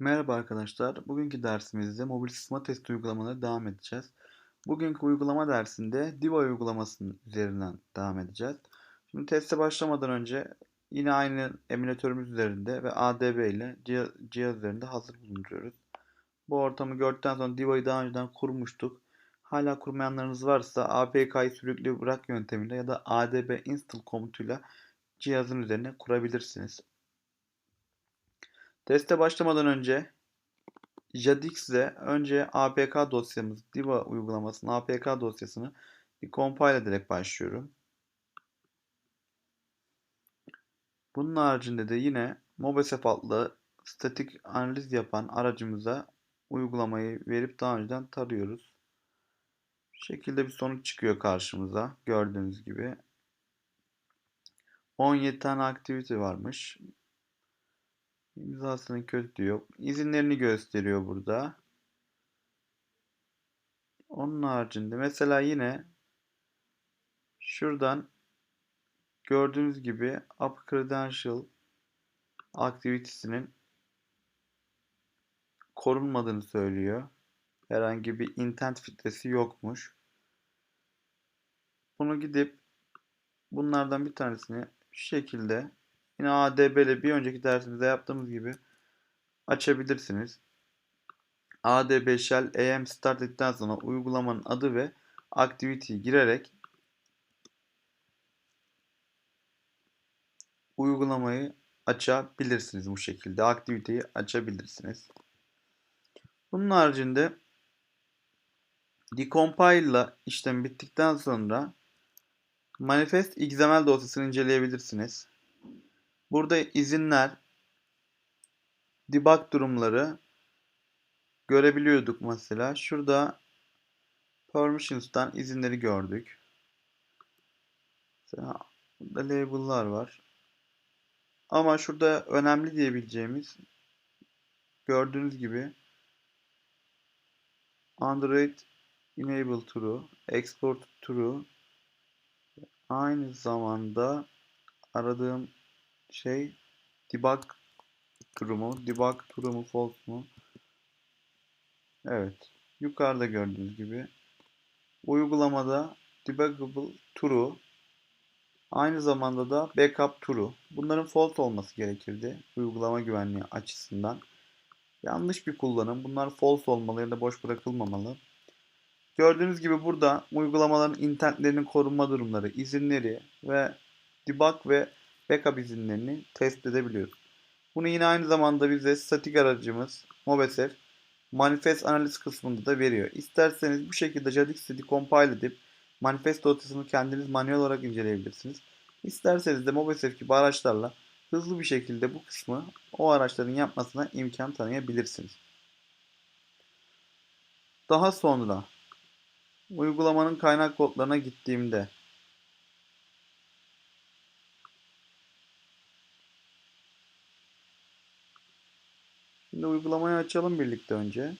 Merhaba arkadaşlar. Bugünkü dersimizde mobil sızma testi uygulamaları devam edeceğiz. Bugünkü uygulama dersinde Diva uygulamasının üzerinden devam edeceğiz. Şimdi teste başlamadan önce yine aynı emülatörümüz üzerinde ve ADB ile cihaz, üzerinde hazır bulunduruyoruz. Bu ortamı gördükten sonra Diva'yı daha önceden kurmuştuk. Hala kurmayanlarınız varsa APK'yı sürükle bırak yöntemiyle ya da ADB install komutuyla cihazın üzerine kurabilirsiniz. Teste başlamadan önce Jadix'le önce APK dosyamız, Diva uygulamasının APK dosyasını bir compile ederek başlıyorum. Bunun haricinde de yine Mobesef adlı statik analiz yapan aracımıza uygulamayı verip daha önceden tarıyoruz. Bu şekilde bir sonuç çıkıyor karşımıza. Gördüğünüz gibi. 17 tane aktivite varmış. İmzasının kötü yok. İzinlerini gösteriyor burada. Onun haricinde mesela yine şuradan gördüğünüz gibi Up Credential aktivitesinin korunmadığını söylüyor. Herhangi bir intent filtresi yokmuş. Bunu gidip bunlardan bir tanesini şu şekilde Yine ADB ile bir önceki dersimizde yaptığımız gibi açabilirsiniz. ADB shell AM start ettikten sonra uygulamanın adı ve activity'yi girerek uygulamayı açabilirsiniz bu şekilde. Aktiviteyi açabilirsiniz. Bunun haricinde decompile ile işlem bittikten sonra manifest XML dosyasını inceleyebilirsiniz. Burada izinler, debug durumları görebiliyorduk mesela. Şurada permissions'tan izinleri gördük. Mesela burada label'lar var. Ama şurada önemli diyebileceğimiz gördüğünüz gibi Android Enable True, Export True aynı zamanda aradığım şey debug durumu, debug durumu false mu? Evet. Yukarıda gördüğünüz gibi uygulamada debuggable true aynı zamanda da backup true. Bunların false olması gerekirdi uygulama güvenliği açısından. Yanlış bir kullanım. Bunlar false olmalı ya da boş bırakılmamalı. Gördüğünüz gibi burada uygulamaların intentlerinin korunma durumları, izinleri ve debug ve backup izinlerini test edebiliyoruz. Bunu yine aynı zamanda bize statik aracımız Mobesef manifest analiz kısmında da veriyor. İsterseniz bu şekilde Jadix'i compile edip manifest dosyasını kendiniz manuel olarak inceleyebilirsiniz. İsterseniz de Mobesef gibi araçlarla hızlı bir şekilde bu kısmı o araçların yapmasına imkan tanıyabilirsiniz. Daha sonra uygulamanın kaynak kodlarına gittiğimde Şimdi uygulamayı açalım birlikte önce.